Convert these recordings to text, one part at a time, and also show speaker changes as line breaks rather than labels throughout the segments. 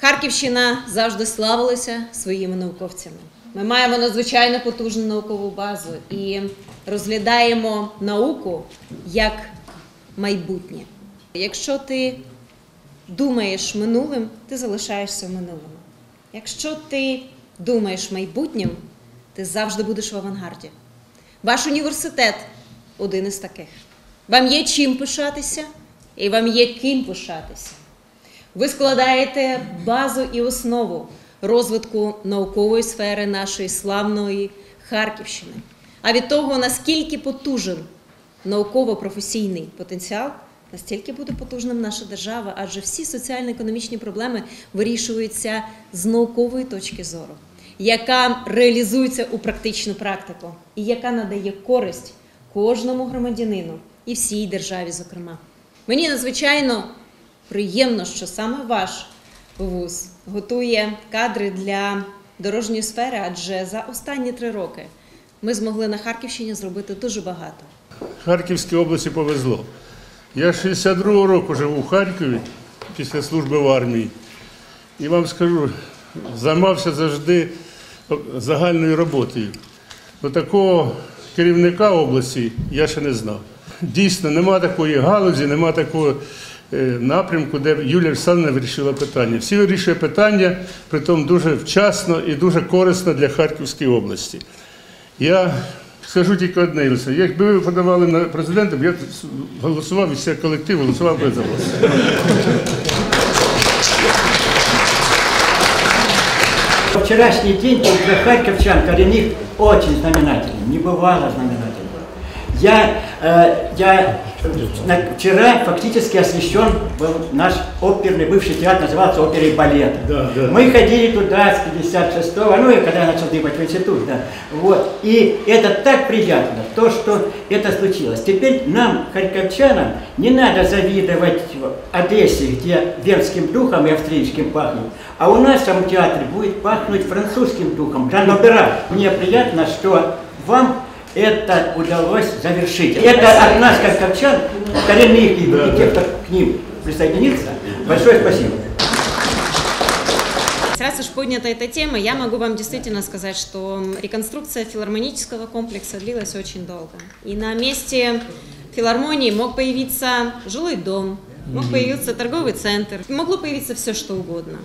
Харківщина завжди славилася своїми науковцями. Ми маємо надзвичайно потужну наукову базу і розглядаємо науку як майбутнє. Якщо ти думаєш минулим, ти залишаєшся в минулому. Якщо ти думаєш майбутнім, ти завжди будеш в авангарді. Ваш університет один із таких. Вам є чим пишатися, і вам є ким пишатися. Ви складаєте базу і основу розвитку наукової сфери нашої славної Харківщини. А від того, наскільки потужен науково-професійний потенціал, настільки буде потужним наша держава, адже всі соціально-економічні проблеми вирішуються з наукової точки зору, яка реалізується у практичну практику і яка надає користь кожному громадянину і всій державі, зокрема. Мені надзвичайно приємно, що саме ваш вуз готує кадри для дорожньої сфери, адже за останні три роки ми змогли на Харківщині зробити дуже багато.
Харківській області повезло. Я 62-го року живу в Харкові після служби в армії. І вам скажу, займався завжди загальною роботою. До такого керівника області я ще не знав. Дійсно, нема такої галузі, нема такого напрямку, де Юлія Олександровна вирішила питання. Всі вирішує питання, притом дуже вчасно і дуже корисно для Харківської області. Я скажу тільки одне, Ілюся, якби ви подавали на президента, б я голосував і все колектив голосував би за вас.
Вчерашний день для харьковчан коренных очень знаменательный, небывало знаменательный. Я, э, я на- вчера фактически освящен был наш оперный бывший театр, назывался оперой балет.
Да, да.
Мы ходили туда с 56-го, ну и когда я начал дымать в институт, да. Вот. И это так приятно, то, что это случилось. Теперь нам, харьковчанам, не надо завидовать Одессе, где венским духом и австрийским пахнет, а у нас в самом театре будет пахнуть французским духом, Жан Опера. Мне приятно, что вам это удалось завершить. Это от нас, как харьковчан, коренных и, и тех, кто к ним присоединится. Большое спасибо.
Раз уж поднята эта тема, я могу вам действительно сказать, что реконструкция филармонического комплекса длилась очень долго. И на месте филармонии мог появиться жилой дом, мог появиться торговый центр, могло появиться все что угодно.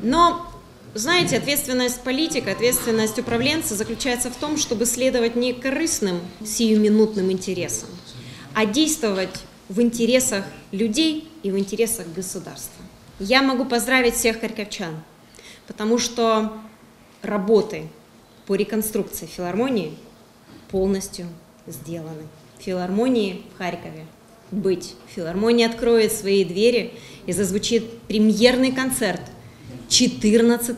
Но, знаете, ответственность политика, ответственность управленца заключается в том, чтобы следовать не корыстным сиюминутным интересам, а действовать в интересах людей и в интересах государства. Я могу поздравить всех харьковчан, потому что работы по реконструкции филармонии полностью сделаны. Филармонии в Харькове быть. Филармония откроет свои двери и зазвучит премьерный концерт 14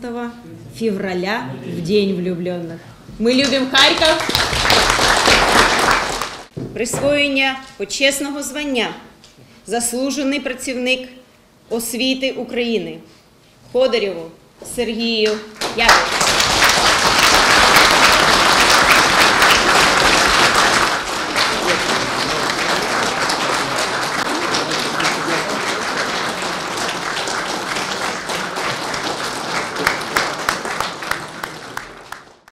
февраля в День влюбленных. Мы любим Харьков. Присвоєння почесного звання заслужений працівник освіти України Ходорєву Сергію Яковлевичу.